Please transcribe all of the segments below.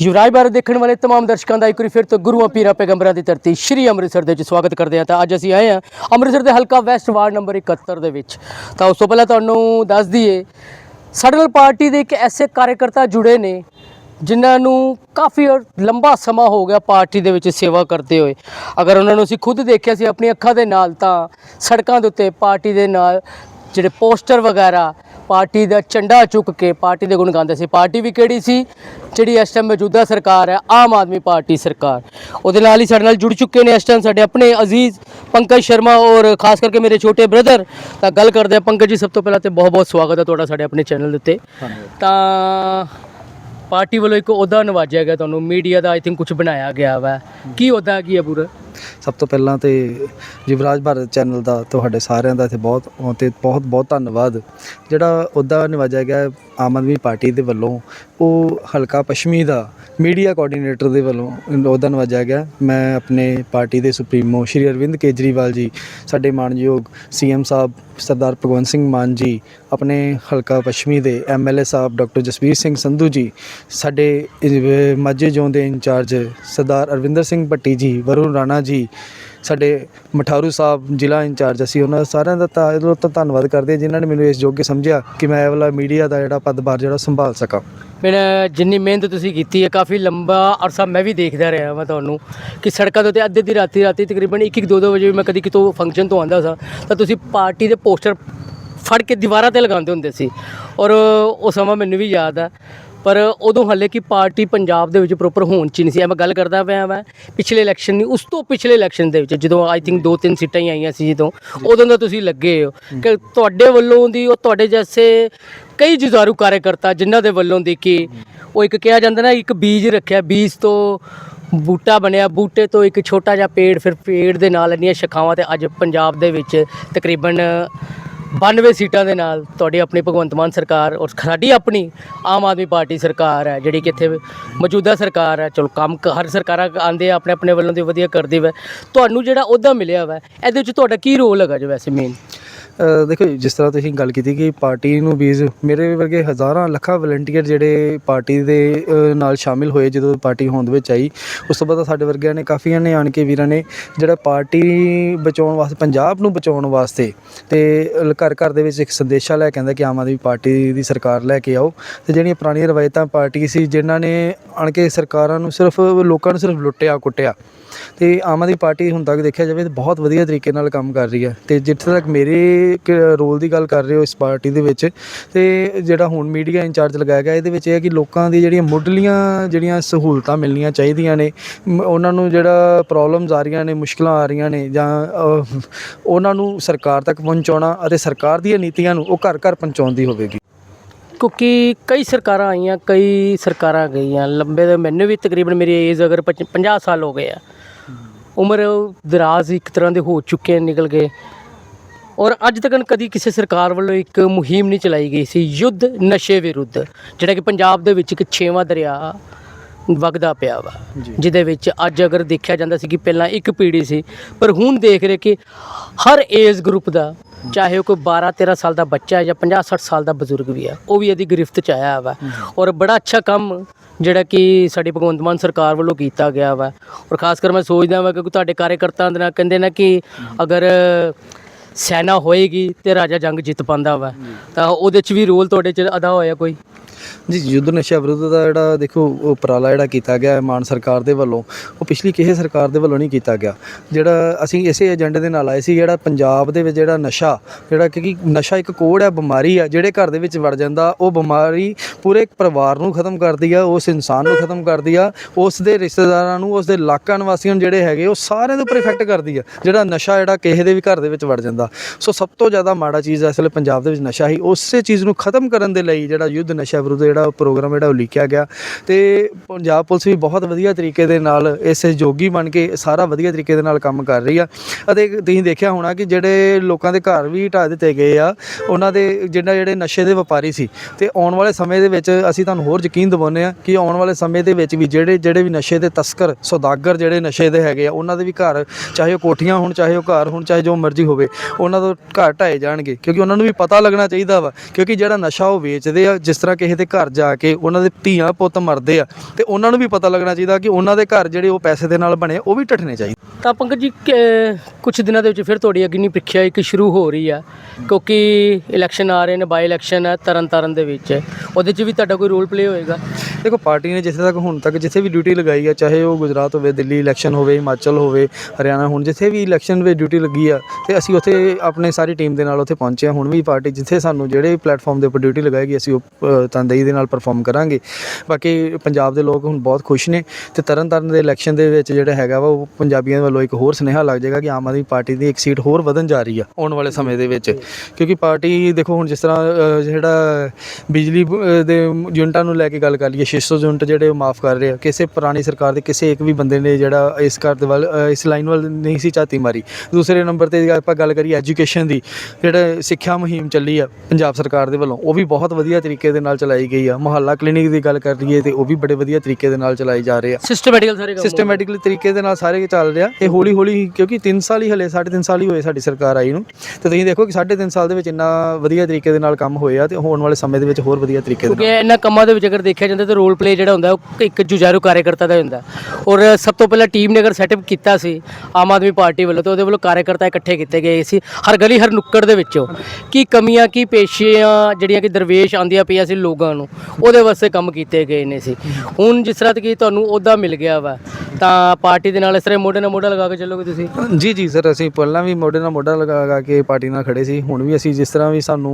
ਯੁਵਰਾਜ ਬਾਰੇ ਦੇਖਣ ਵਾਲੇ तमाम ਦਰਸ਼ਕਾਂ ਦਾ ਇੱਕ ਵਾਰੀ ਫਿਰ ਤੋਂ ਗੁਰੂਆਂ ਪੀਰਾਂ ਪੈਗੰਬਰਾਂ ਦੀ ਧਰਤੀ ਸ਼੍ਰੀ ਅੰਮ੍ਰਿਤਸਰ ਦੇ ਵਿੱਚ ਸਵਾਗਤ ਕਰਦੇ ਹਾਂ ਤਾਂ ਅੱਜ ਅਸੀਂ ਆਏ ਹਾਂ ਅੰਮ੍ਰਿਤਸਰ ਦੇ ਹਲਕਾ ਵੈਸਟ ਵਾਰਡ ਨੰਬਰ 71 ਦੇ ਵਿੱਚ ਤਾਂ ਉਸ ਤੋਂ ਪਹਿਲਾਂ ਤੁਹਾਨੂੰ ਦੱਸ ਦਈਏ ਸਾਡੇ ਨਾਲ ਪਾਰਟੀ ਦੇ ਇੱਕ ਐਸੇ ਕਾਰਜਕਰਤਾ ਜੁੜੇ ਨੇ ਜਿਨ੍ਹਾਂ ਨੂੰ ਕਾਫੀ ਲੰਬਾ ਸਮਾਂ ਹੋ ਗਿਆ ਪਾਰਟੀ ਦੇ ਵਿੱਚ ਸੇਵਾ ਕਰਦੇ ਹੋਏ ਅਗਰ ਉਹਨਾਂ ਨੂੰ ਅਸੀਂ ਖੁਦ ਦੇਖਿਆ ਸੀ ਆਪਣੀ ਅੱਖਾਂ ਦੇ ਨਾਲ ਤਾਂ ਸੜਕਾਂ ਦੇ ਉੱਤੇ ਪਾਰਟੀ ਦੇ ਨਾਲ ਜਿਹੜੇ ਪੋਸਟਰ ਵਗੈਰਾ ਪਾਰਟੀ ਦਾ ਝੰਡਾ ਚੁੱਕ ਕੇ ਪਾਰਟੀ ਦੇ ਗੁਣ ਗਾਉਂਦੇ ਸੀ ਪਾਰਟੀ ਵੀ ਕਿਹੜੀ ਸੀ ਜਿਹੜੀ ਇਸ ਟਾਈਮ ਮੌਜੂਦਾ ਸਰਕਾਰ ਹੈ ਆਮ ਆਦਮੀ ਪਾਰਟੀ ਸਰਕਾਰ। ਉਹਦੇ ਨਾਲ ਹੀ ਸਾਡੇ ਨਾਲ ਜੁੜ ਚੁੱਕੇ ਨੇ ਇਸ ਟਾਈਮ ਸਾਡੇ ਆਪਣੇ ਅਜ਼ੀਜ਼ ਪੰਕਜ ਸ਼ਰਮਾ ਔਰ ਖਾਸ ਕਰਕੇ ਮੇਰੇ ਛੋਟੇ ਬ੍ਰਦਰ ਤਾਂ ਗੱਲ ਕਰਦੇ ਆ ਪੰਕਜ ਜੀ ਸਭ ਤੋਂ ਪਹਿਲਾਂ ਤੇ ਬਹੁਤ ਬਹੁਤ ਸਵਾਗਤ ਹੈ ਤੁਹਾਡਾ ਸਾਡੇ ਆਪਣੇ ਚੈਨਲ ਦੇ ਉੱਤੇ। ਤਾਂ ਪਾਰਟੀ ਵੱਲੋਂ ਇੱਕ ਅਹੁਦਾ ਨਵਾਜਿਆ ਗਿਆ ਤੁਹਾਨੂੰ ਮੀਡੀਆ ਦਾ ਆਈ ਥਿੰਕ ਕੁਝ ਬਣਾਇਆ ਗਿਆ ਵਾ। ਕੀ ਅਹੁਦਾ ਕੀ ਹੈ ਪੂਰਾ? ਸਭ ਤੋਂ ਪਹਿਲਾਂ ਤੇ ਯੁਵਰਾਜ ਭਾਰਤ ਚੈਨਲ ਦਾ ਤੁਹਾਡੇ ਸਾਰਿਆਂ ਦਾ ਇੱਥੇ ਬਹੁਤ ਤੇ ਬਹੁਤ ਬਹੁਤ ਧੰਨਵਾਦ। ਜਿਹੜਾ ਉਹਦਾ ਨਿਵਾਜਿਆ ਗਿਆ ਆਮ ਆਦਮੀ ਪਾਰਟੀ ਦੇ ਵੱਲੋਂ ਉਹ ਹਲਕਾ ਪੱਛਮੀ ਦਾ ਮੀਡੀਆ ਕੋਆਰਡੀਨੇਟਰ ਦੇ ਵੱਲੋਂ ਅਹੁਦਾ ਨਵਾਜਿਆ ਗਿਆ। ਮੈਂ ਆਪਣੇ ਪਾਰਟੀ ਦੇ ਸੁਪਰੀਮੋ ਸ਼੍ਰੀ ਅਰਵਿੰਦ ਕੇਜਰੀਵਾਲ ਜੀ, ਸਾਡੇ ਮਾਨਯੋਗ ਸੀਐਮ ਸਾਹਿਬ ਸਰਦਾਰ ਭਗਵੰਤ ਸਿੰਘ ਮਾਨ ਜੀ, ਆਪਣੇ ਹਲਕਾ ਪੱਛਮੀ ਦੇ ਐਮਐਲਏ ਸਾਹਿਬ ਡਾਕਟਰ ਜਸਵੀਰ ਸਿੰਘ ਸੰਧੂ ਜੀ, ਸਾਡੇ ਮਾਝੇ ਜ਼ੋਨ ਦੇ ਇੰਚਾਰਜ ਸਰਦਾਰ ਅਰਵਿੰਦਰ ਸਿੰਘ ਭੱਟੀ ਜੀ, ਵਰੁਣ ਰਾਣਾ ਜੀ ਸਾਡੇ ਮਠਾਰੂ ਸਾਹਿਬ ਜ਼ਿਲ੍ਹਾ ਇੰਚਾਰਜ, ਅਸੀਂ ਉਹਨਾਂ ਸਾਰਿਆਂ ਦਾ ਤਾਂ ਦਿਲੋਂ ਤੋਂ ਧੰਨਵਾਦ ਕਰਦੇ ਹਾਂ ਜਿਨ੍ਹਾਂ ਨੇ ਮੈਨੂੰ ਇਸ ਯੋਗ ਕੇ ਸਮਝਿਆ ਕਿ ਮੈਂ ਇਹ ਵਾਲਾ ਮੀਡੀਆ ਦਾ ਜਿਹੜਾ ਪਦਭਾਰ ਜਿਹੜਾ ਸੰਭਾਲ ਸਕਾਂ। ਮੈਂ ਜਿੰਨੀ ਮਿਹਨਤ ਤੁਸੀਂ ਕੀਤੀ ਹੈ, ਕਾਫੀ ਲੰਬਾ ਅਰਸਾ ਮੈਂ ਵੀ ਦੇਖਦਾ ਰਿਹਾ ਮੈਂ ਤੁਹਾਨੂੰ ਕਿ ਸੜਕਾਂ ਦੇ ਉੱਤੇ ਅੱਧੇ ਦੀ ਰਾਤੀ ਰਾਤੀ ਤਕਰੀਬਨ 1 1 2 2 ਵਜੇ ਵੀ ਮੈਂ ਕਦੀ ਕਿਤੋਂ ਫੰਕਸ਼ਨ ਤੋਂ ਆਉਂਦਾ ਸਾਂ, ਤਾਂ ਤੁਸੀਂ ਪਾਰਟੀ ਦੇ ਪੋਸਟਰ ਫੜ ਕੇ ਦੀਵਾਰਾਂ ਤੇ ਲਗਾਉਂਦੇ ਹੁੰਦੇ ਸੀ। ਔਰ ਉਹ ਸਮਾਂ ਮੈਨੂੰ ਵੀ ਯਾਦ ਆ। ਪਰ ਉਦੋਂ ਹੱਲੇ ਕਿ ਪਾਰਟੀ ਪੰਜਾਬ ਦੇ ਵਿੱਚ ਪ੍ਰੋਪਰ ਹੋਣ ਚ ਨਹੀਂ ਸੀ। ਐ ਮੈਂ ਗੱਲ ਕਰਦਾ ਪਿਆ ਮੈਂ ਪਿਛਲੇ ਇਲੈਕਸ਼ਨ ਦੀ ਉਸ ਤੋਂ ਪਿਛਲੇ ਇਲੈਕਸ਼ਨ ਦੇ ਵਿੱਚ ਜਦੋਂ ਆਈ ਥਿੰਕ ਦੋ ਤਿੰਨ ਸੀਟਾਂ ਹੀ ਆਈਆਂ ਸੀ ਜਦੋਂ ਉਦੋਂ ਦਾ ਤੁਸੀਂ ਲੱਗੇ ਹੋ ਕਿ ਤੁਹਾਡੇ ਵੱਲੋਂ ਦੀ ਉਹ ਤੁਹਾਡੇ ਜੈਸੇ ਕਈ ਜੁਝਾਰੂ ਕਾਰਜਕਰਤਾ ਜਿਨ੍ਹਾਂ ਦੇ ਵੱਲੋਂ ਦੀ ਕਿ ਉਹ ਇੱਕ ਕਿਹਾ ਜਾਂਦਾ ਨਾ ਇੱਕ ਬੀਜ ਰੱਖਿਆ ਬੀਜ ਤੋਂ ਬੂਟਾ ਬਣਿਆ ਬੂਟੇ ਤੋਂ ਇੱਕ ਛੋਟਾ ਜਿਹਾ ਪੇੜ ਫਿਰ ਪੇੜ ਦੇ ਨਾਲ ਇੰਨੀਆਂ ਸ਼ਾਖਾਵਾਂ ਤੇ ਅੱਜ ਪੰਜਾਬ ਦੇ ਵਿੱਚ ਤਕਰੀਬਨ 92 ਸੀਟਾਂ ਦੇ ਨਾਲ ਤੁਹਾਡੀ ਆਪਣੀ ਭਗਵੰਤ ਮਾਨ ਸਰਕਾਰ ਔਰ ਸਾਡੀ ਆਪਣੀ ਆਮ ਆਦਮੀ ਪਾਰਟੀ ਸਰਕਾਰ ਹੈ, ਜਿਹੜੀ ਕਿ ਇੱਥੇ ਮੌਜੂਦਾ ਸਰਕਾਰ ਹੈ। ਚਲੋ ਕੰਮ ਹਰ ਸਰਕਾਰਾਂ ਆਂਦੇ ਆ ਆਪਣੇ ਆਪਣੇ ਵੱਲੋਂ ਦੀ ਵਧੀਆ ਕਰਦੀ ਵੈ। ਤੁਹਾਨੂੰ ਜਿਹੜਾ ਅਹੁਦਾ ਮਿਲਿਆ ਵਾ, ਇਹਦੇ ਵਿੱਚ ਤੁਹਾਡਾ ਕੀ ਰੋਲ ਹੈਗਾ ਜੋ ਵੈਸੇ ਮੇਨ ਦੇਖੋ ਜਿਸ ਤਰ੍ਹਾਂ ਤੁਸੀਂ ਗੱਲ ਕੀਤੀ ਕਿ ਪਾਰਟੀ ਨੂੰ ਬੀਜ ਮੇਰੇ ਵਰਗੇ ਹਜ਼ਾਰਾਂ ਲੱਖਾਂ ਵਲੰਟੀਅਰ ਜਿਹੜੇ ਪਾਰਟੀ ਦੇ ਨਾਲ ਸ਼ਾਮਿਲ ਹੋਏ ਜਦੋਂ ਪਾਰਟੀ ਹੋਂਦ ਵਿੱਚ ਆਈ, ਉਸ ਤੋਂ ਬਾਅਦ ਸਾਡੇ ਵਰਗਿਆਂ ਨੇ, ਕਾਫੀਆਂ ਨੇ, ਆਣ ਕੇ ਵੀਰਾਂ ਨੇ ਜਿਹੜਾ ਪਾਰਟੀ ਬਚਾਉਣ ਵਾਸਤੇ, ਪੰਜਾਬ ਨੂੰ ਬਚਾਉਣ ਵਾਸਤੇ ਤੇ ਘਰ ਘਰ ਦੇ ਵਿੱਚ ਇੱਕ ਸੰਦੇਸ਼ਾ ਲੈ ਕੇ ਆਂਦਾ ਕਿ ਆਮ ਆਦਮੀ ਪਾਰਟੀ ਦੀ ਸਰਕਾਰ ਲੈ ਕੇ ਆਓ। ਤੇ ਜਿਹੜੀਆਂ ਪੁਰਾਣੀਆਂ ਰਵਾਇਤਾਂ ਪਾਰਟੀ ਸੀ, ਜਿਨ੍ਹਾਂ ਨੇ ਆਣ ਕੇ ਸਰਕਾਰਾਂ ਨੂੰ ਸਿਰਫ, ਲੋਕਾਂ ਨੂੰ ਸਿਰਫ ਲੁੱਟਿਆ ਕੁੱਟਿਆ ਤੇ ਆਮ ਆਦਮੀ ਪਾਰਟੀ ਹੁਣ ਤੱਕ ਦੇਖਿਆ ਜਾਵੇ ਤਾਂ ਬਹੁਤ ਵਧੀਆ ਤਰੀਕੇ ਨਾਲ ਕੰਮ ਕਰ ਰਹੀ ਹੈ ਤੇ ਜਿੱਥੇ ਤੱਕ ਮੇਰੇ ਰੋਲ ਦੀ ਗੱਲ ਕਰ ਰਹੇ ਹੋ ਇਸ ਪਾਰਟੀ ਦੇ ਵਿੱਚ, ਤੇ ਜਿਹੜਾ ਹੁਣ ਮੀਡੀਆ ਇੰਚਾਰਜ ਲਗਾਇਆ ਗਿਆ, ਇਹਦੇ ਵਿੱਚ ਇਹ ਹੈ ਕਿ ਲੋਕਾਂ ਦੀ ਜਿਹੜੀਆਂ ਮੁੱਢਲੀਆਂ ਜਿਹੜੀਆਂ ਸਹੂਲਤਾਂ ਮਿਲਣੀਆਂ ਚਾਹੀਦੀਆਂ ਨੇ ਉਹਨਾਂ ਨੂੰ ਜਿਹੜਾ ਪ੍ਰੋਬਲਮਸ ਆ ਰਹੀਆਂ ਨੇ, ਮੁਸ਼ਕਲਾਂ ਆ ਰਹੀਆਂ ਨੇ, ਜਾਂ ਉਹਨਾਂ ਨੂੰ ਸਰਕਾਰ ਤੱਕ ਪਹੁੰਚਾਉਣਾ ਅਤੇ ਸਰਕਾਰ ਦੀਆਂ ਨੀਤੀਆਂ ਨੂੰ ਉਹ ਘਰ ਘਰ ਪਹੁੰਚਾਉਂਦੀ ਹੋਵੇਗੀ। ਕਿਉਂਕਿ ਕਈ ਸਰਕਾਰਾਂ ਆਈਆਂ, ਕਈ ਸਰਕਾਰਾਂ ਗਈਆਂ, ਲੰਬੇ ਦੇ, ਮੈਨੂੰ ਵੀ ਤਕਰੀਬਨ ਮੇਰੀ ਏਜ ਅਗਰ 50 ਸਾਲ ਹੋ ਗਏ ਆ ਉਮਰ ਦਰਾਜ਼ ਇੱਕ ਤਰ੍ਹਾਂ ਦੇ ਹੋ ਚੁੱਕੇ ਨਿਕਲ ਗਏ। ਔਰ ਅੱਜ ਤੱਕ ਕਦੀ ਕਿਸੇ ਸਰਕਾਰ ਵੱਲੋਂ ਇੱਕ ਮੁਹਿੰਮ ਨਹੀਂ ਚਲਾਈ ਗਈ ਸੀ, ਯੁੱਧ ਨਸ਼ੇ ਵਿਰੁੱਧ, ਜਿਹੜਾ ਕਿ ਪੰਜਾਬ ਦੇ ਵਿੱਚ ਇੱਕ ਛੇਵਾਂ ਦਰਿਆ ਵਗਦਾ ਪਿਆ ਵਾ। ਜਿਹਦੇ ਵਿੱਚ ਅੱਜ ਅਗਰ ਦੇਖਿਆ ਜਾਂਦਾ ਸੀ ਕਿ ਪਹਿਲਾਂ ਇੱਕ ਪੀੜ੍ਹੀ ਸੀ ਪਰ ਹੁਣ ਦੇਖ ਰਹੇ ਕਿ ਹਰ ਏਜ ਗਰੁੱਪ ਦਾ ਚਾਹੇ ਉਹ ਕੋਈ 12 13 ਸਾਲ ਦਾ ਬੱਚਾ ਹੈ ਜਾਂ 50 60 ਸਾਲ ਦਾ ਬਜ਼ੁਰਗ ਵੀ ਹੈ ਉਹ ਵੀ ਇਹਦੀ ਗ੍ਰਿਫਤ ਚ ਆਇਆ ਵਾ। ਔਰ ਬੜਾ ਅੱਛਾ ਕੰਮ ਜਿਹੜਾ ਕਿ ਸਾਡੀ ਭਗਵੰਤ ਮਾਨ ਸਰਕਾਰ ਵੱਲੋਂ ਕੀਤਾ ਗਿਆ ਵਾ। ਔਰ ਖਾਸ ਕਰ ਮੈਂ ਸੋਚਦਾ ਵਾਂ ਕਿ ਤੁਹਾਡੇ ਕਾਰਜਕਰਤਾਵਾਂ ਦੇ ਨਾਲ ਕਹਿੰਦੇ ਨਾ ਕਿ ਅਗਰ ਸੈਨਾ ਹੋਏਗੀ ਤੇ ਰਾਜਾ ਜੰਗ ਜਿੱਤ ਪਾਉਂਦਾ ਵਾ ਤਾਂ ਉਹਦੇ ਚ ਵੀ ਰੋਲ ਤੁਹਾਡੇ ਚ ਅਦਾ ਹੋਇਆ ਕੋਈ? ਜੀ, ਯੁੱਧ ਨਸ਼ਾ ਵਿਰੁੱਧ ਦਾ ਜਿਹੜਾ ਦੇਖੋ ਉਪਰਾਲਾ ਜਿਹੜਾ ਕੀਤਾ ਗਿਆ ਹੈ ਮਾਨ ਸਰਕਾਰ ਦੇ ਵੱਲੋਂ, ਉਹ ਪਿਛਲੀ ਕਿਸੇ ਸਰਕਾਰ ਦੇ ਵੱਲੋਂ ਨਹੀਂ ਕੀਤਾ ਗਿਆ। ਜਿਹੜਾ ਅਸੀਂ ਇਸੇ ਏਜੰਡੇ ਦੇ ਨਾਲ ਆਏ ਸੀ, ਜਿਹੜਾ ਪੰਜਾਬ ਦੇ ਵਿੱਚ ਜਿਹੜਾ ਨਸ਼ਾ, ਜਿਹੜਾ ਕਿਉਂਕਿ ਨਸ਼ਾ ਇੱਕ ਕੋੜ ਹੈ, ਬਿਮਾਰੀ ਆ ਜਿਹੜੇ ਘਰ ਦੇ ਵਿੱਚ ਵੜ ਜਾਂਦਾ, ਉਹ ਬਿਮਾਰੀ ਪੂਰੇ ਪਰਿਵਾਰ ਨੂੰ ਖਤਮ ਕਰਦੀ ਆ, ਉਸ ਇਨਸਾਨ ਨੂੰ ਖਤਮ ਕਰਦੀ ਆ, ਉਸ ਦੇ ਰਿਸ਼ਤੇਦਾਰਾਂ ਨੂੰ, ਉਸ ਦੇ ਇਲਾਕਾ ਨਿਵਾਸੀਆਂ ਨੂੰ ਜਿਹੜੇ ਹੈਗੇ, ਉਹ ਸਾਰਿਆਂ ਦੇ ਉੱਪਰ ਇਫੈਕਟ ਕਰਦੀ ਆ। ਜਿਹੜਾ ਨਸ਼ਾ ਜਿਹੜਾ ਕਿਸੇ ਦੇ ਵੀ ਘਰ ਦੇ ਵਿੱਚ ਵੜ ਜਾਂਦਾ। ਸੋ ਸਭ ਤੋਂ ਜ਼ਿਆਦਾ ਮਾੜਾ ਚੀਜ਼ ਇਸ ਵੇਲੇ ਪੰਜਾਬ ਦੇ ਵਿੱਚ ਨਸ਼ਾ ਹੀ, ਉਸੇ ਚੀਜ਼ ਨੂੰ ਖਤਮ ਕਰਨ ਦੇ ਲਈ ਜਿਹੜਾ ਯੁੱਧ ਨਸ਼ਾ ਵਿਰੁੱਧ ਜਿਹੜਾ ਪ੍ਰੋਗਰਾਮ ਜਿਹੜਾ ਉਹ ਲਿਖਿਆ ਗਿਆ ਤੇ ਪੰਜਾਬ ਪੁਲਿਸ ਵੀ ਬਹੁਤ ਵਧੀਆ ਤਰੀਕੇ ਦੇ ਨਾਲ ਇਸ ਸਹਿਯੋਗੀ ਬਣ ਕੇ ਸਾਰਾ ਵਧੀਆ ਤਰੀਕੇ ਦੇ ਨਾਲ ਕੰਮ ਕਰ ਰਹੀ ਆ। ਅਤੇ ਤੁਸੀਂ ਦੇਖਿਆ ਹੋਣਾ ਕਿ ਜਿਹੜੇ ਲੋਕਾਂ ਦੇ ਘਰ ਵੀ ਢਾਹ ਦਿੱਤੇ ਗਏ ਆ, ਉਹਨਾਂ ਦੇ ਜਿਹੜਾ ਜਿਹੜੇ ਨਸ਼ੇ ਦੇ ਵਪਾਰੀ ਸੀ, ਤੇ ਆਉਣ ਵਾਲੇ ਸਮੇਂ ਦੇ ਵਿੱਚ ਅਸੀਂ ਤੁਹਾਨੂੰ ਹੋਰ ਯਕੀਨ ਦਿਵਾਉਂਦੇ ਆ ਕਿ ਆਉਣ ਵਾਲੇ ਸਮੇਂ ਦੇ ਵਿੱਚ ਵੀ ਜਿਹੜੇ ਜਿਹੜੇ ਵੀ ਨਸ਼ੇ ਦੇ ਤਸਕਰ, ਸੌਦਾਗਰ ਜਿਹੜੇ ਨਸ਼ੇ ਦੇ ਹੈਗੇ ਆ, ਉਹਨਾਂ ਦੇ ਵੀ ਘਰ ਚਾਹੇ ਉਹ ਕੋਠੀਆਂ ਹੋਣ, ਚਾਹੇ ਉਹ ਘਰ ਹੋਣ, ਚਾਹੇ ਜੋ ਮਰਜ਼ੀ ਹੋਵੇ, ਉਹਨਾਂ ਤੋਂ ਘਰ ਢਾਏ ਜਾਣਗੇ। ਕਿਉਂਕਿ ਉਹਨਾਂ ਨੂੰ ਵੀ ਪਤਾ ਲੱਗਣਾ ਚਾਹੀਦਾ ਵਾ, ਕਿਉਂਕਿ ਜਿਹੜਾ ਨਸ਼ਾ ਉਹ ਵੇਚਦੇ ਆ, ਜਿਸ ਤਰ੍ਹਾਂ ਕਿਸੇ ਦੇ ਘਰ ਜਾ ਕੇ ਉਹਨਾਂ ਦੇ ਧੀਆਂ ਪੁੱਤ ਮਰਦੇ ਆ ਤੇ ਉਹਨਾਂ ਨੂੰ ਵੀ ਪਤਾ ਲੱਗਣਾ ਚਾਹੀਦਾ ਕਿ ਉਹਨਾਂ ਦੇ ਘਰ ਜਿਹੜੇ ਉਹ ਪੈਸੇ ਦੇ ਨਾਲ ਬਣੇ ਉਹ ਵੀ ਟੱਟਣੇ ਚਾਹੀਦੇ। ਤਾਂ ਪੰਕਜ ਜੀ ਕੁਝ ਦਿਨਾਂ ਦੇ ਵਿੱਚ ਫਿਰ ਤੁਹਾਡੀ ਅਗਨੀ ਪ੍ਰੀਖਿਆ ਇੱਕ ਸ਼ੁਰੂ ਹੋ ਰਹੀ ਆ ਕਿਉਂਕਿ ਇਲੈਕਸ਼ਨ ਆ ਰਹੇ ਨੇ ਬਾਈ ਇਲੈਕਸ਼ਨ ਹੈ ਤਰਨ ਤਾਰਨ ਦੇ ਵਿੱਚ। ਉਹਦੇ 'ਚ ਵੀ ਤੁਹਾਡਾ ਕੋਈ ਰੋਲ ਪਲੇ ਹੋਏਗਾ? ਦੇਖੋ ਪਾਰਟੀ ਨੇ ਜਿੱਥੇ ਤੱਕ ਹੁਣ ਤੱਕ ਜਿੱਥੇ ਵੀ ਡਿਊਟੀ ਲਗਾਈ ਹੈ ਚਾਹੇ ਉਹ ਗੁਜਰਾਤ ਹੋਵੇ ਦਿੱਲੀ ਇਲੈਕਸ਼ਨ ਹੋਵੇ ਹਿਮਾਚਲ ਹੋਵੇ ਹਰਿਆਣਾ ਹੁਣ ਜਿੱਥੇ ਵੀ ਇਲੈਕਸ਼ਨ ਵਿੱਚ ਡਿਊਟੀ ਲੱਗੀ ਆ ਤੇ ਅਸੀਂ ਉੱਥੇ ਆਪਣੇ ਸਾਰੀ ਟੀਮ ਦੇ ਨਾਲ ਉੱਥੇ ਪਹੁੰਚੇ ਹਾਂ ਹੁਣ ਵੀ ਪਾਰਟੀ ਜਿੱਥੇ ਸਾਨੂੰ ਜਿਹੜੇ ਪਲੇਟਫਾਰਮ ਦੇ ਉੱਪਰ ਡਿਊਟੀ ਲਗਾਏਗੀ ਅਸੀਂ ਉਹ ਅ, ਤਨਦੇਹੀ ਦੇ ਨਾਲ ਪਰਫਾਰਮ ਕਰਾਂਗੇ। ਬਾਕੀ ਪੰਜਾਬ ਦੇ ਲੋਕ ਹੁਣ ਬਹੁਤ ਖੁਸ਼ ਨੇ ਤੇ ਤਰਨ ਤਾਰਨ ਦੇ ਇਲੈਕਸ਼ਨ ਦੇ ਵਿੱਚ ਜਿਹੜਾ ਹੈਗਾ ਵਾ, ਉਹ ਪੰਜਾਬੀਆਂ ਵੱਲੋਂ ਇੱਕ ਹੋਰ ਸੁਨੇਹਾ ਲੱਗ ਜਾਏਗਾ ਕਿ ਆਮ ਆਦਮੀ ਪਾਰਟੀ ਦੀ ਇੱਕ ਸੀਟ ਹੋਰ ਵਧਣ ਜਾ ਰਹੀ ਆ ਆਉਣ ਵਾਲੇ ਸਮੇਂ ਦੇ ਵਿੱਚ। ਕਿਉਂਕਿ ਪਾਰਟੀ ਦੇਖੋ ਹੁਣ ਜਿਸ ਤਰ੍ਹਾਂ ਜਿਹੜਾ ਬਿਜਲੀ ਦੇ ਯੂਨਿਟਾਂ ਨੂੰ ਲੈ ਕੇ ਗੱਲ ਕਰ ਲਈਏ 600 ਯੂਨਿਟ ਜਿਹੜੇ ਉਹ ਮਾਫ ਕਰ ਰਹੇ ਆ। ਕਿਸੇ ਪੁਰਾਣੀ ਸਰਕਾਰ ਦੇ ਕਿਸੇ ਇੱਕ ਵੀ ਬੰਦੇ ਨੇ ਜਿਹੜਾ ਇਸ ਘਰ ਦੇ ਵੱਲ ਇਸ ਲਾਈਨ ਵੱਲ ਨਹੀਂ ਸੀ ਝਾਤੀ ਮਾਰੀ। ਦੂਸਰੇ ਨੰਬਰ ਤੇ ਆਪਾਂ ਗੱਲ ਕਰੀਏ ਐਜੂਕੇਸ਼ਨ ਦੀ, ਜਿਹੜਾ ਸਿੱਖਿਆ ਮੁਹਿੰਮ ਚੱਲੀ ਆ ਪੰਜਾਬ ਸਰਕਾਰ ਦੇ ਵੱਲੋਂ, ਉਹ ਵੀ ਬਹੁਤ ਵਧੀਆ ਤਰੀਕੇ ਦੇ ਨਾਲ ਚਲਾਈ ਗਈ ਆ। ਮੁਹੱਲਾ ਕਲੀਨਿਕ ਦੀ ਗੱਲ ਕਰ ਲਈਏ ਤੇ ਉਹ ਵੀ ਬੜੇ ਵਧੀਆ ਤਰੀਕੇ ਦੇ ਨਾਲ ਚਲਾਈ ਜਾ ਰਹੇ ਆ। ਸਿਸਟਮੈਟਿਕਲ ਸਾਰੇ ਕੰਮ ਸਿਸਟਮੈਟਿਕਲੀ ਤਰੀਕੇ ਦੇ ਨਾਲ ਸਾਰੇ ਚੱਲ ਰਿਹਾ। ਇਹ ਹੌਲੀ ਹੌਲੀ ਕਿਉਂਕਿ 3 ਸਾਲ ਹੀ ਹਲੇ 3.5 ਸਾਲ ਹੀ ਹੋਏ ਸਾਡੀ ਸਰਕਾਰ ਆਈ ਨੂੰ। ਤੇ ਤੁਸੀਂ ਦੇਖੋ ਕਿ 3.5 ਸਾਲ ਦੇ ਵਿੱਚ ਇੰਨਾ ਵਧੀਆ ਤਰੀਕੇ ਦੇ ਨਾਲ ਕੰਮ ਹੋਇਆ ਤੇ ਹੋਣ ਵਾਲੇ ਸਮੇਂ ਦੇ ਵਿੱਚ ਹੋਰ ਵਧੀਆ ਤਰੀਕੇ ਦੇ ਕਿਉਂਕਿ ਇਹਨਾਂ ਕੰਮਾਂ ਦੇ ਵਿੱਚ ਅਗਰ ਦੇਖਿਆ ਜਾਂਦਾ ਤਾਂ ਰੋਲ ਪਲੇ ਜਿਹੜਾ ਹੁੰਦਾ ਉਹ ਇੱਕ ਜੁਝਾਰੂ ਕਾਰਜਕਰਤਾ ਦਾ ਹੁੰਦਾ। ਔਰ ਸਭ ਤੋਂ ਪਹਿਲਾਂ ਟੀਮ ਨੇ ਅਗਰ ਸੈਟਅਪ ਕੀਤਾ ਸੀ ਆਮ ਆਦਮੀ ਪਾਰਟੀ ਵੱਲੋਂ ਤਾਂ ਉਹਦੇ ਵੱਲੋਂ ਕਾਰਜਕਰਤਾ ਇਕੱਠੇ ਕੀਤੇ ਗਏ ਸੀ। ਹਰ ਗਲੀ ਹਰ ਨੁੱਕੜ ਦੇ ਵਿੱਚੋਂ। ਕੀ ਕਮੀਆਂ ਕੀ ਪੇਸ਼ੀਆਂ ਜਿਹੜੀਆਂ ਕਿ ਦਰਵੇਸ਼ ਆਂਦੀਆਂ ਪਈਆਂ ਸੀ ਲੋਕਾਂ ਨੂੰ ਉਹਦੇ ਵਾਸਤੇ ਕੰਮ ਕੀਤੇ ਗਏ ਨੇ ਸੀ। ਹੁਣ ਜਿਸ ਤਰ੍ਹਾਂ ਕਿ ਤੁਹਾਨੂੰ ਉਹਦਾ ਮਿਲ ਗਿਆ ਵਾ ਤਾਂ ਪਾਰਟੀ ਦੇ ਨਾਲ ਇਸ ਤਰ੍ਹਾਂ ਮੋਢੇ ਨਾਲ ਮੋਢਾ ਲਗਾ ਕੇ ਚੱਲੋਗੇ ਤੁਸੀਂ? ਜੀ ਜੀ ਸਰ ਅਸੀਂ ਪਹਿਲਾਂ ਵੀ ਮੋਢੇ ਨਾਲ ਮੋਢਾ ਲਗਾ ਲਗਾ ਕੇ ਪਾਰਟੀ ਨਾਲ ਖੜੇ ਸੀ। ਹੁਣ ਵੀ ਅਸੀਂ ਜਿਸ ਤਰ੍ਹਾਂ ਵੀ ਸਾਨੂੰ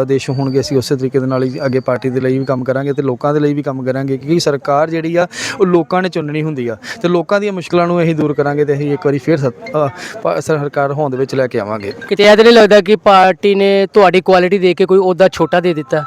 ਆਦੇਸ਼ ਹੋਣਗੇ ਅਸੀਂ ਉਸੇ ਤਰੀਕੇ ਦੇ ਨਾਲ ਹੀ ਅੱਗੇ ਪਾਰਟੀ ਦੇ ਲਈ ਵੀ ਕੰਮ ਕਰਾਂਗੇ ਤੇ ਲੋਕਾਂ ਦੇ ਲਈ ਵੀ ਕੰਮ ਕਰਾਂਗੇ ਕਿਉਂਕਿ ਸਰਕਾਰ ਜਿਹੜੀ ਆ ਉਹ ਲੋਕਾਂ ਨੇ ਚੁਣਨੀ ਹੁੰਦੀ ਆ। ਤੇ ਲੋਕਾਂ ਦੀਆਂ ਮੁਸ਼ਕਲਾਂ ਨੂੰ ਅਸੀਂ ਦੂਰ ਕਰਾਂਗੇ ਤੇ ਅਸੀਂ ਇੱਕ ਵਾਰੀ ਫਿਰ ਸਰਕਾਰ ਹੋਂਦ ਵਿੱਚ ਲੈ ਕੇ ਆਵਾਂਗੇ। ਕਿਤੇ ਇਹ ਨਹੀਂ ਲੱਗਦਾ ਕਿ ਪਾਰਟੀ ਨੇ ਤੁਹਾਡੀ ਕੁਆਲਿਟੀ ਦੇਖ ਕੇ ਕੋਈ ਉਹਦਾ ਛੋਟਾ ਦੇ ਦਿੱਤਾ?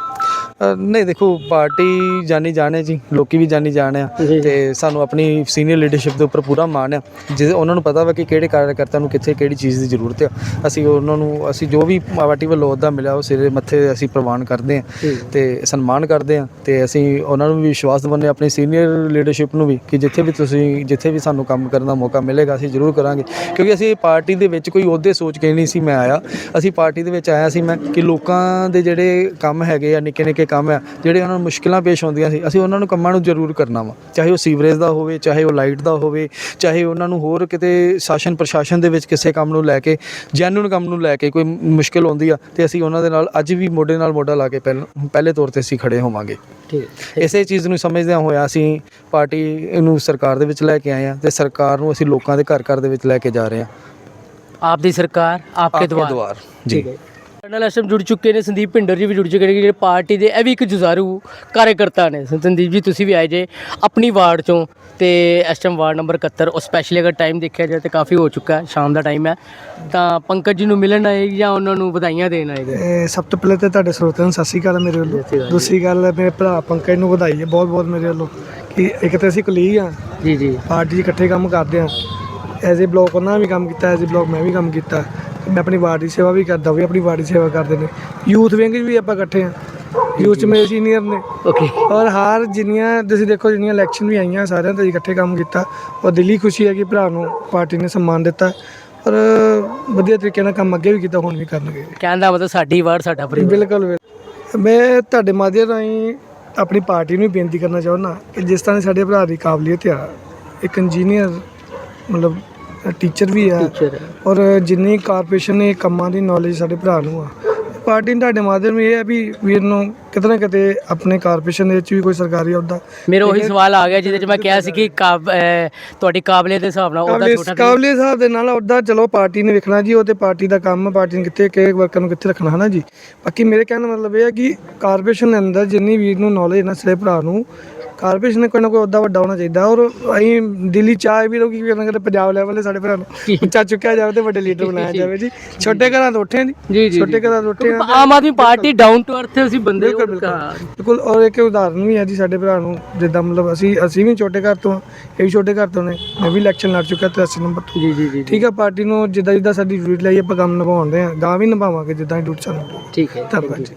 ਅ, ਨਹੀਂ ਦੇਖੋ ਪਾਰਟੀ ਜਾਣੀ ਜਾਣੇ ਜੀ ਲੋਕੀ ਵੀ ਜਾਣੀ ਜਾਣੇ ਆ। ਜੀ, ਜੀ। ਤੇ ਸਾਨੂੰ ਆਪਣੀ ਸੀਨੀਅਰ ਲੀਡਰਸ਼ਿਪ ਦੇ ਉੱਪਰ ਪੂਰਾ ਮਾਣ ਆ। ਜਿਸ ਉਹਨਾਂ ਨੂੰ ਪਤਾ ਵਾ ਕਿ ਕਿਹੜੇ ਕਾਰਜਕਰਤਾ ਨੂੰ ਕਿੱਥੇ ਕਿਹੜੀ ਚੀਜ਼ ਦੀ ਜ਼ਰੂਰਤ ਆ। ਅਸੀਂ ਉਹਨਾਂ ਨੂੰ ਅਸੀਂ ਜੋ ਵੀ ਪਾਰਟੀ ਵੱਲੋਂ ਅਹੁਦਾ ਮਿਲਿਆ ਉਹ ਸਿਰੇ ਮੱਥੇ ਅਸੀਂ ਪ੍ਰਵਾਨ ਕਰਦੇ ਆ ਤੇ ਸਨਮਾਨ ਕਰਦੇ ਆ। ਤੇ ਅਸੀਂ ਉਹਨਾਂ ਨੂੰ ਵੀ ਵਿਸ਼ਵਾਸ ਦਿਵਾਉਂਦੇ ਹਾਂ ਆਪਣੀ ਸੀਨੀਅਰ ਲੀਡਰਸ਼ਿਪ ਨੂੰ ਵੀ ਕਿ ਜਿੱਥੇ ਵੀ ਤੁਸੀਂ ਜਿੱਥੇ ਵੀ ਸਾਨੂੰ ਕੰਮ ਕਰਨ ਦਾ ਮੌਕਾ ਮਿਲੇਗਾ ਅਸੀਂ ਜ਼ਰੂਰ ਕਰਾਂਗੇ। ਕਿਉਂਕਿ ਅਸੀਂ ਪਾਰਟੀ ਦੇ ਵਿੱਚ ਕੋਈ ਅਹੁਦੇ ਸੋਚ ਕੇ ਨਹੀਂ ਸੀ ਮੈਂ ਆਇਆ। ਅਸੀਂ ਪਾਰਟੀ ਦੇ ਵਿੱਚ ਆਇਆ ਸੀ ਮੈਂ ਕਿ ਲੋਕਾਂ ਦੇ ਜਿਹੜੇ ਕੰਮ ਹੈਗੇ ਆ ਨਿੱਕੇ ਨਿੱਕੇ ਕੰਮ ਆ ਜਿਹੜੇ ਉਹਨਾਂ ਨੂੰ ਮੁਸ਼ਕਿਲਾਂ ਪੇਸ਼ ਆਉਂਦੀਆਂ ਸੀ ਅਸੀਂ ਉਹਨਾਂ ਨੂੰ ਕੰਮਾਂ ਨੂੰ ਜ਼ਰੂਰ ਕਰਨਾ ਵਾ। ਚਾਹੇ ਉਹ ਸੀਵਰੇਜ ਦਾ ਹੋਵੇ ਚਾਹੇ ਉਹ ਲਾਈਟ ਦਾ ਹੋਵੇ ਚਾਹੇ ਉਹਨਾਂ ਨੂੰ ਹੋਰ ਕਿਤੇ ਸ਼ਾਸਨ ਪ੍ਰਸ਼ਾਸਨ ਦੇ ਵਿੱਚ ਕਿਸੇ ਕੰਮ ਨੂੰ ਲੈ ਕੇ ਜੈਨੂਨ ਕੰਮ ਨੂੰ ਲੈ ਕੇ ਕੋਈ ਮੁਸ਼ਕਿਲ ਆਉਂਦੀ ਆ ਤੇ ਅਸੀਂ ਉਹਨਾਂ ਦੇ ਨਾਲ ਅੱਜ ਵੀ ਮੋਢੇ ਨਾਲ ਮੋਢਾ ਲਾ ਕੇ ਪਹਿਲ- ਤੌਰ ਤੇ ਅਸੀਂ ਖੜੇ ਹੋਵਾਂਗੇ। ਠੀਕ ਇਸੇ ਚੀਜ਼ ਨੂੰ ਸਮਝਦਿਆਂ ਹੋਇਆ ਅਸੀਂ ਪਾਰਟੀ ਨੂੰ ਸਰਕਾਰ ਦੇ ਵਿੱਚ ਲੈ ਕੇ ਆਏ ਆ ਤੇ ਸਰਕਾਰ ਨੂੰ ਅਸੀਂ ਲੋਕਾਂ ਦੇ ਘਰ ਘਰ ਦੇ ਵਿੱਚ ਲੈ ਕੇ ਜਾ ਰਹੇ ਹਾਂ ਆਪ ਦੀ ਸਰਕਾਰ ਆਪਕੇ ਦੁਆਰ ਜੀ। ਕਰਨਲ ਅਸ਼ਰਫ ਜੁੜ ਚੁੱਕੇ ਨੇ ਸੰਦੀਪ ਭਿੰਡਰ ਜੀ ਵੀ ਜੁੜ ਚੁੱਕੇ ਨੇ ਜਿਹੜੇ ਪਾਰਟੀ ਦੇ ਇਹ ਵੀ ਇੱਕ ਜੁਝਾਰੂ ਕਾਰਜਕਰਤਾ ਨੇ। ਸੰਦੀਪ ਜੀ ਤੁਸੀਂ ਵੀ ਆਏ ਜੇ ਆਪਣੀ ਵਾਰਡ ਚੋਂ ਤੇ ਇਸ ਟਾਈਮ ਵਾਰਡ ਨੰਬਰ 71 ਉਹ ਸਪੈਸ਼ਲੀ ਅਗਰ ਟਾਈਮ ਦੇਖਿਆ ਜਾਏ ਤਾਂ ਕਾਫੀ ਹੋ ਚੁੱਕਾ ਹੈ ਸ਼ਾਮ ਦਾ ਟਾਈਮ ਹੈ। ਤਾਂ ਪੰਕਜ ਜੀ ਨੂੰ ਮਿਲਣ ਆਏ ਜਾਂ ਉਹਨਾਂ ਨੂੰ ਵਧਾਈਆਂ ਦੇਣ ਆਏ ਜੀ? ਇਹ ਸਭ ਤੋਂ ਪਹਿਲੇ ਤੇ ਤੁਹਾਡੇ ਸਰੋਤਿਆਂ ਨੂੰ ਸਤਿ ਸ਼੍ਰੀ ਅਕਾਲ ਮੇਰੇ ਸਤਿ ਸ਼੍ਰੀ ਵੱਲੋਂ ਅਕਾਲ ਦੂਸਰੀ ਗੱਲ ਮੇਰੇ ਭਰਾ ਪੰਕਜ ਨੂੰ ਵਧਾਈ ਹੈ ਬਹੁਤ ਬਹੁਤ ਮੇਰੇ ਵੱਲੋਂ। ਕਿ ਇੱਕ ਤਾਂ ਅਸੀਂ ਕੁਲੀਗ ਆ ਜੀ ਜੀ। ਪਾਰਟੀ 'ਚ ਇਕੱਠੇ ਕੰਮ ਕਰਦੇ ਆ ਐਜ਼ ਏ ਬਲਾਕ ਉਹਨਾਂ ਨੇ ਵੀ ਕੰਮ ਕੀਤਾ ਐਜ਼ ਏ ਬਲਾਕ ਮੈਂ ਵੀ ਕੰਮ ਕੀਤਾ। ਮੈਂ ਆਪਣੀ ਵਾਰਡ ਦੀ ਸੇਵਾ ਵੀ ਕਰਦਾ ਉਹ ਵੀ ਆਪਣੀ ਵਾਰਡ ਦੀ ਸੇਵਾ ਕਰਦੇ ਨੇ। ਯੂਥ ਵਿੰਗ 'ਚ ਵੀ ਆਪਾਂ ਇਕੱਠੇ ਆ ਯੂਥ 'ਚ ਮੇਰੇ ਸੀਨੀਅਰ ਨੇ। ਓਕੇ ਔਰ ਹਾਰ ਜਿੰਨੀਆਂ ਤੁਸੀਂ ਦੇਖੋ ਜਿੰਨੀਆਂ ਇਲੈਕਸ਼ਨ ਵੀ ਆਈਆਂ ਸਾਰਿਆਂ ਤੇ ਇਕੱਠੇ ਕੰਮ ਕੀਤਾ। ਔਰ ਦਿਲੀ ਖੁਸ਼ੀ ਹੈ ਕਿ ਭਰਾ ਨੂੰ ਪਾਰਟੀ ਨੇ ਸਨਮਾਨ ਦਿੱਤਾ। ਔਰ ਵਧੀਆ ਤਰੀਕੇ ਨਾਲ ਕੰਮ ਅੱਗੇ ਵੀ ਕੀਤਾ ਹੁਣ ਵੀ ਕਰਨਗੇ। ਕਹਿਣ ਦਾ ਮਤਲਬ ਸਾਡੀ ਵਾਰਡ ਸਾਡਾ ਪਰਿਵਾਰ ਬਿਲਕੁਲ। ਮੈਂ ਤੁਹਾਡੇ ਮਾਧਿਅਮ ਰਾਹੀਂ ਆਪਣੀ ਪਾਰਟੀ ਨੂੰ ਬੇਨਤੀ ਕਰਨਾ ਚਾਹੁੰਦਾ ਕਿ ਜਿਸ ਤਰ੍ਹਾਂ ਸਾਡੇ ਭਰਾ ਦੀ ਕਾਬਲੀਅਤ ਆ ਇੱਕ ਇੰਜੀਨੀਅਰ ਮਤਲਬ ਟੀਚਰ ਵੀ ਆ। ਟੀਚਰ ਔਰ ਜਿੰਨੀ ਕਾਰਪੋਰੇਸ਼ਨ ਨੇ ਕੰਮਾਂ ਦੀ ਨੌਲੇਜ ਸਾਡੇ ਭਰਾ ਨੂੰ ਆ। ਪਾਰਟੀ ਤੁਹਾਡੇ ਮਾਧਿਅਮ ਇਹ ਹੈ ਵੀ ਵੀਰ ਨੂੰ ਕਿਤੇ ਨਾ ਕਿਤੇ ਆਪਣੇ ਕਾਰਪੋਰੇਸ਼ਨ ਦੇ ਵਿੱਚ ਵੀ ਕੋਈ ਸਰਕਾਰੀ ਅਹੁਦਾ ਮੇਰਾ ਉਹੀ ਸਵਾਲ ਆ ਗਿਆ ਜਿਹਦੇ ਚ ਮੈਂ ਕਿਹਾ ਸੀ ਕਿ ਕਾਬ- ਅਹ ਤੁਹਾਡੀ ਕਾਬਲੀਅਤ ਦੇ ਹਿਸਾਬ ਨਾਲ ਉਹਦਾ ਛੋਟਾ ਕਾਬਲੀਅਤ ਸਾਹਿਬ ਦੇ ਨਾਲ ਉਹਦਾ ਚਲੋ ਪਾਰਟੀ ਨੇ ਵੇਖਣਾ ਜੀ ਉਹ ਤੇ ਪਾਰਟੀ ਦਾ ਕੰਮ ਪਾਰਟੀ ਨੇ ਕਿੱਥੇ ਕਿਹੜੇ ਵਰਕਰ ਨੂੰ ਕਿੱਥੇ ਰੱਖਣਾ ਹੈ ਨਾ ਜੀ? ਬਾਕੀ ਮੇਰੇ ਕਹਿਣ ਦਾ ਮਤਲਬ ਇਹ ਹੈ ਕਿ ਕਾਰਪੋਰੇਸ਼ਨ ਦੇ ਅੰਦਰ ਜਿੰਨੀ ਵੀਰ ਨੂੰ ਨੌਲੇਜ ਨਾ ਸਿਰੇ ਭਰਾ ਨੂੰ ਕਾਰਪੋਰੇਸ਼ਨ ਨੇ ਕੋਈ ਨਾ ਕੋਈ ਉਹਦਾ ਵੱਡਾ ਹੋਣਾ ਚਾਹੀਦਾ ਔਰ ਅਸੀਂ ਦਿੱਲੀ ਚਾਹ ਵੀ ਲੋਕੀ ਕਿਤੇ ਨਾ ਕਿਤੇ ਪੰਜਾਬ ਲੈਵਲ ਦੇ ਸਾਡੇ ਭਰਾ ਨੂੰ ਉੱਚਾ ਚੁੱਕਿਆ ਜਾਵੇ ਤੇ ਵੱਡੇ ਲੀਡਰ ਬਣਾਇਆ ਜਾਵੇ ਜੀ। ਛੋਟੇ ਘਰਾਂ ਤੋਂ ਉੱਠੇ ਜੀ। ਜੀ ਛੋਟੇ ਘਰਾਂ ਤੋਂ ਉੱਠੇ Aam Aadmi Party down to earth ਅਸੀਂ ਬੰਦੇ ਬਿਲਕੁਲ ਔਰ ਇੱਕ ਉਦਾਹਰਨ ਵੀ ਹੈ ਜੀ ਸਾਡੇ ਭਰਾ ਨੂੰ ਜਿੱਦਾਂ ਮਤਲਬ ਅਸੀਂ ਅਸੀਂ ਵੀ ਛੋਟੇ ਘਰ ਤੋਂ ਇਹ ਵੀ ਛੋਟੇ ਘਰ ਤੋਂ ਨੇ ਮੈਂ ਵੀ ਇਲੈਕਸ਼ਨ ਲੜ ਚੁੱਕਾ 83 ਨੰਬਰ ਤੋਂ। ਜੀ ਜੀ ਜੀ ਠੀਕ ਹੈ ਪਾਰਟੀ ਨੂੰ ਜਿੱਦਾਂ ਜਿੱਦਾਂ ਸਾਡੀ ਡਿਊਟੀ ਲਈ ਆਪਾਂ ਕੰਮ ਨਿਭਾਉਂਦੇ ਆ ਗਾਂ ਵੀ ਨਿਭਾਵਾਂਗੇ ਜਿੱਦਾਂ ਡਿਊਟੀ ਸਾਨੂੰ। ਠੀਕ ਹੈ ਧੰਨਵਾਦ ਜੀ।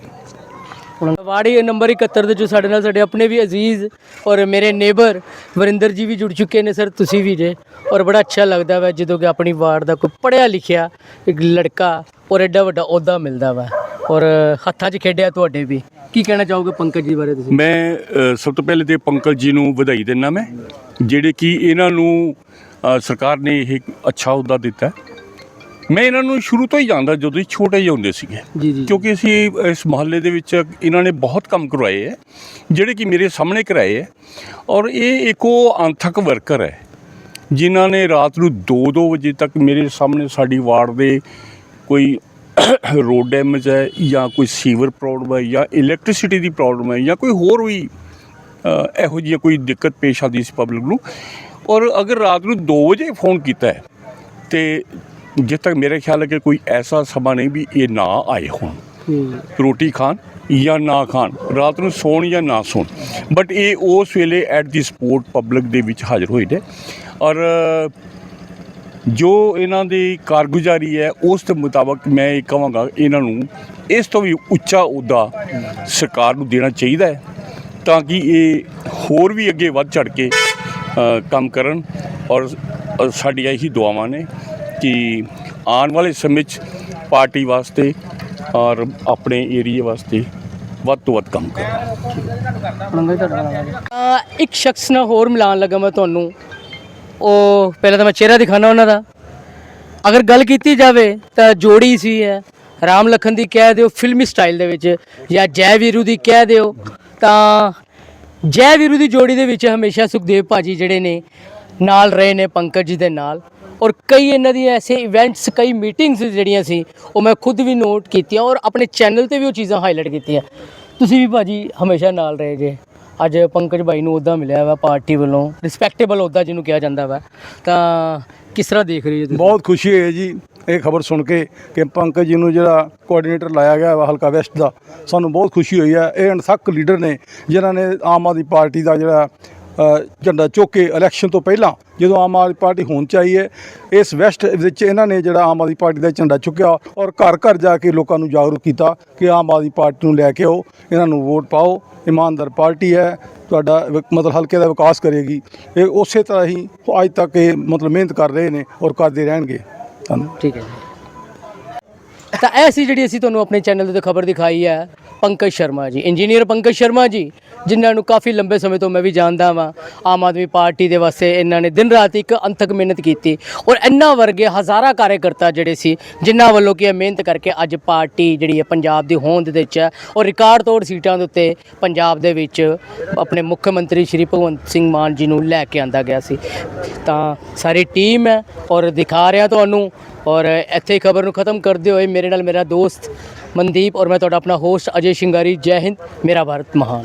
ਵਾੜੀ ਨੰਬਰ 71 ਦੇ ਜੋ ਸਾਡੇ ਨਾਲ ਸਾਡੇ ਆਪਣੇ ਵੀ ਅਜ਼ੀਜ਼ ਔਰ ਮੇਰੇ ਨੇਬਰ ਵਰਿੰਦਰ ਜੀ ਵੀ ਜੁੜ ਚੁੱਕੇ ਨੇ ਸਰ, ਤੁਸੀਂ ਵੀ ਜੇ। ਔਰ ਬੜਾ ਅੱਛਾ ਲੱਗਦਾ ਵਾ ਜਦੋਂ ਕਿ ਆਪਣੀ ਵਾਰਡ ਦਾ ਕੋਈ ਪੜਿਆ ਲਿਖਿਆ ਇੱਕ ਲੜਕਾ ਔਰ ਐਡਾ ਵੱਡਾ ਅਹੁਦਾ ਮਿਲਦਾ ਵਾ। ਔਰ ਹੱਥਾਂ 'ਚ ਖੇਡਿਆ ਤੁਹਾਡੇ ਵੀ। ਕੀ ਕਹਿਣਾ ਚਾਹੋਗੇ ਪੰਕਜ ਜੀ ਬਾਰੇ ਤੁਸੀਂ? ਮੈਂ ਸਭ ਤੋਂ ਪਹਿਲੇ ਤੇ ਪੰਕਜ ਜੀ ਨੂੰ ਵਧਾਈ ਦਿੰਦਾ ਮੈਂ, ਜਿਹੜੇ ਕਿ ਇਹਨਾਂ ਨੂੰ ਸਰਕਾਰ ਨੇ ਇਹ ਅੱਛਾ ਅਹੁਦਾ ਦਿੱਤਾ। ਮੈਂ ਇਹਨਾਂ ਨੂੰ ਸ਼ੁਰੂ ਤੋਂ ਹੀ ਜਾਣਦਾ ਜਦੋਂ ਇਹ ਛੋਟੇ ਜਿਹੇ ਹੁੰਦੇ ਸੀਗੇ। ਜੀ ਜੀ ਕਿਉਂਕਿ ਅਸੀਂ ਇਸ ਮਹੱਲੇ ਦੇ ਵਿੱਚ ਇਹਨਾਂ ਨੇ ਬਹੁਤ ਕੰਮ ਕਰਵਾਏ ਹੈ ਜਿਹੜੇ ਕਿ ਮੇਰੇ ਸਾਹਮਣੇ ਕਰਾਏ ਹੈ। ਔਰ ਇਹ ਇੱਕੋ ਅੰਥਕ ਵਰਕਰ ਹੈ ਜਿਨ੍ਹਾਂ ਨੇ ਰਾਤ ਨੂੰ 2-2 ਵਜੇ ਤੱਕ ਮੇਰੇ ਸਾਹਮਣੇ ਸਾਡੀ ਵਾਰਡ ਦੇ ਕੋਈ ਰੋਡ ਡੈਮੇਜ ਹੈ ਜਾਂ ਕੋਈ ਸੀਵਰ ਪ੍ਰੋਬਲਮ ਹੈ ਜਾਂ ਇਲੈਕਟ੍ਰਿਸਿਟੀ ਦੀ ਪ੍ਰੋਬਲਮ ਹੈ ਜਾਂ ਕੋਈ ਹੋਰ ਵੀ ਇਹੋ ਜਿਹੀ ਕੋਈ ਦਿੱਕਤ ਪੇਸ਼ ਆਉਂਦੀ ਸੀ ਪਬਲਿਕ ਨੂੰ। ਔਰ ਅਗਰ ਰਾਤ ਨੂੰ 2 ਵਜੇ ਫੋਨ ਕੀਤਾ ਹੈ ਤੇ ਜਿੱਥੇ ਤੱਕ ਮੇਰੇ ਖਿਆਲ ਹੈ ਕਿ ਕੋਈ ਐਸਾ ਸਮਾਂ ਨਹੀਂ ਵੀ ਇਹ ਨਾ ਆਏ ਹੋਣ। ਰੋਟੀ ਖਾਣ ਜਾਂ ਨਾ ਖਾਣ ਰਾਤ ਨੂੰ ਸੌਣ ਜਾਂ ਨਾ ਸੌਣ। ਬਟ ਇਹ ਉਸ ਵੇਲੇ ਐਟ ਦੀ ਸਪੋਰਟ ਪਬਲਿਕ ਦੇ ਵਿੱਚ ਹਾਜ਼ਰ ਹੋਏ ਨੇ। ਔਰ ਜੋ ਇਹਨਾਂ ਦੀ ਕਾਰਗੁਜ਼ਾਰੀ ਹੈ ਉਸ ਦੇ ਮੁਤਾਬਕ ਮੈਂ ਇਹ ਕਹਾਂਗਾ ਇਹਨਾਂ ਨੂੰ ਇਸ ਤੋਂ ਵੀ ਉੱਚਾ ਅਹੁਦਾ ਸਰਕਾਰ ਨੂੰ ਦੇਣਾ ਚਾਹੀਦਾ ਹੈ ਤਾਂ ਕਿ ਇਹ ਹੋਰ ਵੀ ਅੱਗੇ ਵੱਧ ਚੜ ਕੇ ਕੰਮ ਕਰਨ। ਔਰ ਸਾਡੀਆਂ ਇਹੀ ਦੁਆਵਾਂ ਨੇ। ਕਿ ਆਉਣ ਵਾਲੇ ਸਮੇਂ 'ਚ ਪਾਰਟੀ ਵਾਸਤੇ ਔਰ ਆਪਣੇ ਏਰੀਏ ਵਾਸਤੇ ਵੱਧ ਤੋਂ ਵੱਧ ਕੰਮ ਕਰਨ ਅ, ਇੱਕ ਸ਼ਖਸ ਨਾਲ ਹੋਰ ਮਿਲਾਨ ਲੱਗਾ ਮੈਂ ਤੁਹਾਨੂੰ। ਉਹ ਪਹਿਲਾਂ ਤਾਂ ਮੈਂ ਚਿਹਰਾ ਦਿਖਾਣਾ ਉਹਨਾਂ ਦਾ। ਅਗਰ ਗੱਲ ਕੀਤੀ ਜਾਵੇ ਤਾਂ ਜੋੜੀ ਸੀ ਹੈ ਰਾਮ ਲਖਨ ਦੀ ਕਹਿ ਦਿਓ ਫਿਲਮੀ ਸਟਾਈਲ ਦੇ ਵਿੱਚ। ਜਾਂ ਜੈ ਵੀਰੂ ਦੀ ਕਹਿ ਦਿਓ ਤਾਂ ਜੈ ਵੀਰੂ ਦੀ ਜੋੜੀ ਦੇ ਵਿੱਚ ਹਮੇਸ਼ਾ ਸੁਖਦੇਵ ਭਾਜੀ ਜਿਹੜੇ ਨੇ ਨਾਲ ਰਹੇ ਨੇ ਪੰਕਜ ਜੀ ਦੇ ਨਾਲ। ਔਰ ਕਈ ਇਹਨਾਂ ਦੀ ਐਸੇ ਇਵੈਂਟਸ ਕਈ ਮੀਟਿੰਗਸ ਜਿਹੜੀਆਂ ਸੀ, ਉਹ ਮੈਂ ਖੁਦ ਵੀ ਨੋਟ ਕੀਤੀਆਂ ਔਰ ਆਪਣੇ ਚੈਨਲ ਤੇ ਵੀ ਉਹ ਚੀਜ਼ਾਂ ਹਾਈਲਾਈਟ ਕੀਤੀਆਂ। ਤੁਸੀਂ ਵੀ ਭਾਜੀ ਹਮੇਸ਼ਾ ਨਾਲ ਰਹੇ ਜੇ। ਅੱਜ ਪੰਕਜ ਭਾਈ ਨੂੰ ਉਹਦਾ ਮਿਲਿਆ ਵਾ ਪਾਰਟੀ ਵੱਲੋਂ ਰਿਸਪੈਕਟੇਬਲ ਉਹਦਾ ਜਿਹਨੂੰ ਕਿਹਾ ਜਾਂਦਾ ਵਾ। ਤਾਂ ਕਿਸ ਤਰ੍ਹਾਂ ਦੇਖ ਰਹੇ ਹੋ ਤੁਸੀਂ? ਬਹੁਤ ਖੁਸ਼ੀ ਹੋਈ ਹੈ ਜੀ, ਇਹ ਖਬਰ ਸੁਣ ਕੇ ਕਿ ਪੰਕਜ ਜੀ ਨੂੰ ਜਿਹੜਾ ਕੋਆਰਡੀਨੇਟਰ ਲਾਇਆ ਗਿਆ ਵਾ ਹਲਕਾ ਵੈਸਟ ਦਾ, ਸਾਨੂੰ ਬਹੁਤ ਖੁਸ਼ੀ ਹੋਈ ਹੈ। ਇਹ ਅਣਥੱਕ ਲੀਡਰ ਨੇ, ਜਿਨ੍ਹਾਂ ਨੇ ਆਮ ਆਦਮੀ ਪਾਰਟੀ ਦਾ ਜਿਹੜਾ ਝੰਡਾ ਚੁੱਕ ਕੇ ਇਲੈਕਸ਼ਨ ਤੋਂ ਪਹਿਲਾਂ ਜਦੋਂ ਆਮ ਆਦਮੀ ਪਾਰਟੀ ਹੋਣ ਚਾਹੀਏ ਇਸ ਵੈਸਟ ਵਿੱਚ ਇਹਨਾਂ ਨੇ ਜਿਹੜਾ ਆਮ ਆਦਮੀ ਪਾਰਟੀ ਦਾ ਝੰਡਾ ਚੁੱਕਿਆ ਔਰ ਘਰ ਘਰ ਜਾ ਕੇ ਲੋਕਾਂ ਨੂੰ ਜਾਗਰੂਕ ਕੀਤਾ ਕਿ ਆਮ ਆਦਮੀ ਪਾਰਟੀ ਨੂੰ ਲੈ ਕੇ ਆਓ, ਇਹਨਾਂ ਨੂੰ ਵੋਟ ਪਾਓ, ਇਮਾਨਦਾਰ ਪਾਰਟੀ ਹੈ, ਤੁਹਾਡਾ ਮਤਲਬ ਹਲਕੇ ਦਾ ਵਿਕਾਸ ਕਰੇਗੀ। ਇਹ ਉਸੇ ਤਰ੍ਹਾਂ ਹੀ ਅੱਜ ਤੱਕ ਇਹ ਮਤਲਬ ਮਿਹਨਤ ਕਰ ਰਹੇ ਨੇ ਔਰ ਕਰਦੇ ਰਹਿਣਗੇ। ਧੰਨਵਾਦ। ਠੀਕ ਹੈ ਤਾਂ ਇਹ ਸੀ ਜਿਹੜੀ ਅਸੀਂ ਤੁਹਾਨੂੰ ਆਪਣੇ ਚੈਨਲ ਤੇ ਖਬਰ ਦਿਖਾਈ ਹੈ, ਪੰਕਜ ਸ਼ਰਮਾ ਜੀ। ਇੰਜੀਨੀਅਰ ਪੰਕਜ ਸ਼ਰਮਾ ਜੀ, ਜਿਨ੍ਹਾਂ ਨੂੰ ਕਾਫੀ ਲੰਬੇ ਸਮੇਂ ਤੋਂ ਮੈਂ ਵੀ ਜਾਣਦਾ ਵਾਂ। ਆਮ ਆਦਮੀ ਪਾਰਟੀ ਦੇ ਵਾਸਤੇ ਇਹਨਾਂ ਨੇ ਦਿਨ ਰਾਤ ਇੱਕ ਅੰਥਕ ਮਿਹਨਤ ਕੀਤੀ ਔਰ ਇੰਨਾ ਵਰਗੇ ਹਜ਼ਾਰਾਂ ਕਾਰਜਕਰਤਾ ਜਿਹੜੇ ਸੀ, ਜਿਨ੍ਹਾਂ ਵੱਲੋਂ ਕਿ ਇਹ ਮਿਹਨਤ ਕਰਕੇ ਅੱਜ ਪਾਰਟੀ ਜਿਹੜੀ ਹੈ ਪੰਜਾਬ ਦੀ ਹੋਂਦ ਦੇ ਵਿੱਚ ਹੈ ਔਰ ਰਿਕਾਰਡ ਤੋੜ ਸੀਟਾਂ ਦੇ ਉੱਤੇ ਪੰਜਾਬ ਦੇ ਵਿੱਚ ਆਪਣੇ ਮੁੱਖ ਮੰਤਰੀ ਸ਼੍ਰੀ ਭਗਵੰਤ ਸਿੰਘ ਮਾਨ ਜੀ ਨੂੰ ਲੈ ਕੇ ਆਂਦਾ ਗਿਆ ਸੀ। ਤਾਂ ਸਾਰੀ ਟੀਮ ਹੈ ਔਰ ਦਿਖਾ ਰਿਹਾ ਤੁਹਾਨੂੰ ਔਰ ਇੱਥੇ ਖਬਰ ਨੂੰ ਖਤਮ ਕਰਦੇ ਹੋਏ ਮੇਰੇ ਨਾਲ ਮੇਰਾ ਦੋਸਤ ਮਨਦੀਪ ਔਰ ਮੈਂ ਤੁਹਾਡਾ ਆਪਣਾ ਹੋਸਟ ਅਜੇ ਸ਼ਿੰਗਾਰੀ ਜੈ ਹਿੰਦ, ਮੇਰਾ ਭਾਰਤ ਮਹਾਨ।